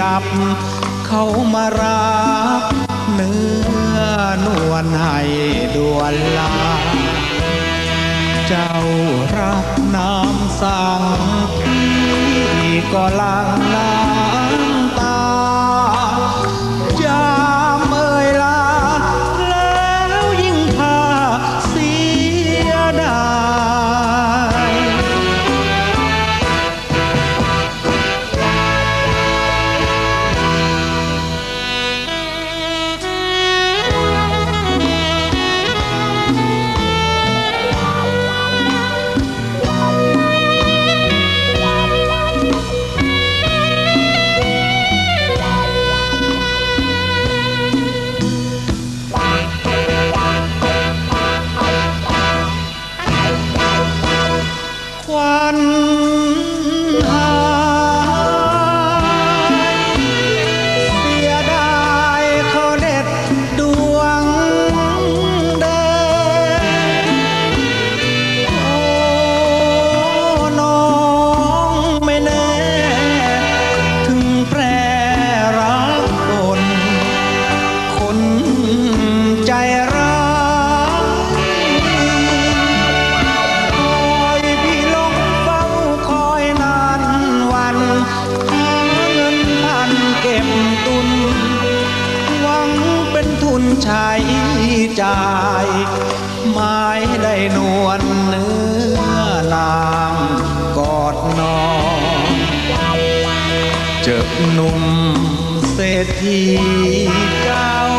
ดับ เขามารับเนื้อนวลให้ดวนลา เจ้ารับน้ำสั่งที่ก็ลังลา จ ไม้ได้นวลเนื้อนางกอดนอนเจ็บหนุ่มเศรษฐีเก้า